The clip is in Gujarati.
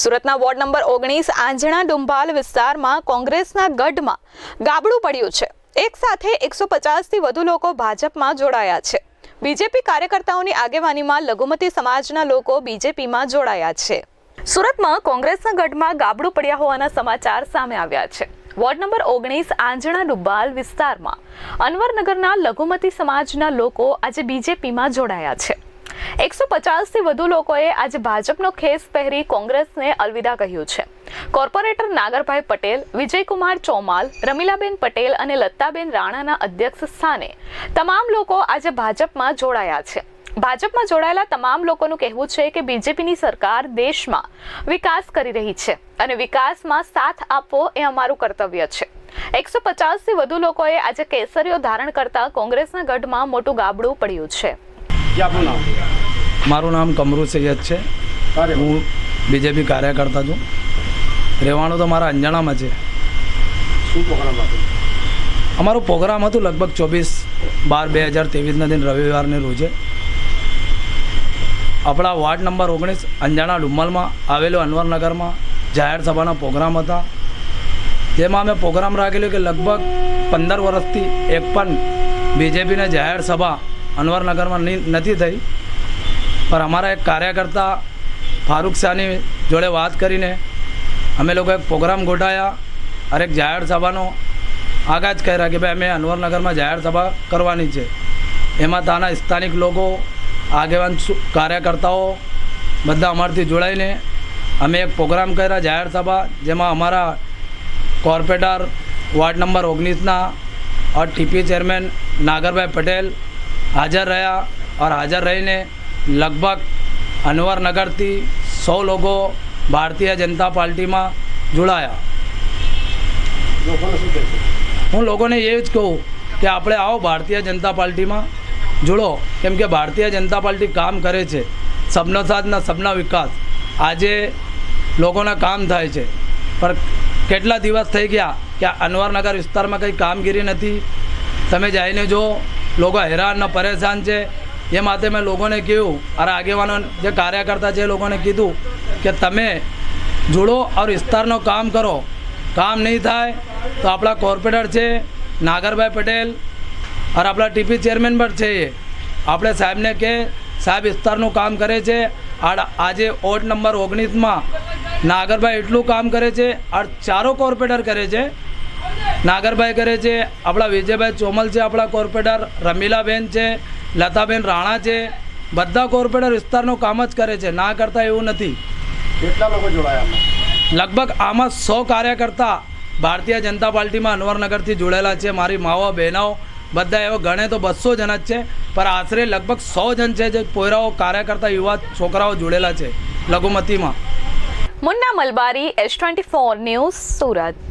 સુરતના વોર્ડ નંબર ઓગણીસ આંજણા ડુંભાલ વિસ્તારમાં કોંગ્રેસના ગઢમાં ગાબડું પડ્યું છે. એક સાથે એકસો પચાસથી વધુ લોકો ભાજપમાં જોડાયા છે. બીજેપી કાર્યકર્તાઓની આગેવાનીમાં લઘુમતી સમાજના લોકો બીજેપીમાં જોડાયા છે. સુરતમાં કોંગ્રેસના ગઢમાં ગાબડું પડ્યા હોવાના સમાચાર સામે આવ્યા છે. વોર્ડ નંબર ઓગણીસ આંજણા ડુબાલ વિસ્તારમાં અનવરનગરના લઘુમતી સમાજના લોકો આજે બીજેપીમાં જોડાયા છે. એકસો પચાસથી વધુ લોકોએ આજે ભાજપનો ખેસ પહેરી કોંગ્રેસને અલવિદા કહ્યું છે. કોર્પોરેટર નાગરભાઈ પટેલ, વિજયકુમાર ચોમાલ, રમીલાબેન પટેલ અને લતાબેન રાણાના અધ્યક્ષ સ્થાને તમામ લોકો આજે ભાજપમાં જોડાયા છે. ભાજપમાં જોડાયેલા તમામ લોકોનું કહેવું છે કે બીજેપીની સરકાર દેશમાં વિકાસ કરી રહી છે અને વિકાસમાં સાથ આપવો એ અમારું કર્તવ્ય છે. એકસો પચાસથી વધુ લોકોએ આજે કેસરીઓ ધારણ કરતા કોંગ્રેસના ગઢમાં મોટું ગાબડું પડ્યું છે. મારું નામ કમરુ સૈયદ છે. હું બીજેપી કાર્યકર્તા છું. રહેવાનું તો મારા અંજાણામાં છે. શું પ્રોગ્રામ હતો? અમારો પ્રોગ્રામ હતું લગભગ ચોવીસ બાર બે હજાર ત્રેવીસના દિન રવિવારને રોજે. આપણા વોર્ડ નંબર ઓગણીસ અંજાણા ડુમ્મલમાં આવેલો અનવરનગરમાં જાહેર સભાના પ્રોગ્રામ હતા. જેમાં અમે પ્રોગ્રામ રાખેલો કે લગભગ પંદર વર્ષથી એક પણ બીજેપીને જાહેર સભા અનવરનગરમાં નથી થઈ. પણ અમારા એક કાર્યકર્તા ફારૂક શાહની જોડે વાત કરીને અમે લોકો એક પ્રોગ્રામ ગોઠાયા અને એક જાહેર સભાનો આગાજ કર્યા કે ભાઈ અમે અનવરનગરમાં જાહેર સભા કરવાની છે. એમાં ત્યાંના સ્થાનિક લોકો, આગેવાન કાર્યકર્તાઓ બધા અમારથી જોડાઈને અમે એક પ્રોગ્રામ કર્યા જાહેર સભા જેમાં અમારા કોર્પોરેટર વોર્ડ નંબર ઓગણીસના ઓર ટીપી ચેરમેન નાગરભાઈ પટેલ હાજર રહ્યા. ઓર હાજર રહીને લગભગ અનવરનગરથી સો લોકો ભારતીય જનતા પાર્ટીમાં જોડાયા. હું લોકોને એ જ કહું કે આપણે આવો ભારતીય જનતા પાર્ટીમાં જોડો. કેમ કે ભારતીય જનતા પાર્ટી કામ કરે છે. સબનો સાધના સબના વિકાસ. આજે લોકોના કામ થાય છે. પણ કેટલા દિવસ થઈ ગયા કે અનવરનગર વિસ્તારમાં કંઈ કામગીરી નથી? તમે જઈને જો લોકો હેરાન પરેશાન છે. એ માટે મેં લોકોને કહ્યું અરે આગેવાનો જે કાર્યકર્તા છે એ લોકોને કીધું કે તમે જોડો ઓર વિસ્તારનો કામ કરો. કામ નહીં થાય તો આપણા કોર્પોરેટર છે, નાગરભાઈ પટેલ, અરે આપણા ટીપી ચેરમેન પણ છે એ. આપણે સાહેબને કે, સાહેબ વિસ્તારનું કામ કરે છે આજે ઓટ નંબર ઓગણીસમાં નાગરભાઈ એટલું કામ કરે છે આ ચારો કોર્પોરેટર કરે છે. નાગરભાઈ કરે છે, આપણા વિજયભાઈ ચોમલ છે, આપણા કોર્પોરેટર, રમીલાબેન છે લતાબેન રાણા છે બધા કોર્પોરેટર વિસ્તારનું કામ જ કરે છે ના કરતા એવું નથી. કેટલા લોકો જોડાયા લગભગ આમાં સો કાર્યકર્તા ભારતીય જનતા પાર્ટીમાં અનવરનગરથી જોડાયેલા છે મારી માઓ બહેનો બધા એવા ગણે તો બસો જણ જ છે પણ આશરે લગભગ સો જણ છે જે પોયરાઓ કાર્યકર્તા યુવા છોકરાઓ જોડેલા છે લઘુમતીમાં. Munna Malabari S twenty four news Surat.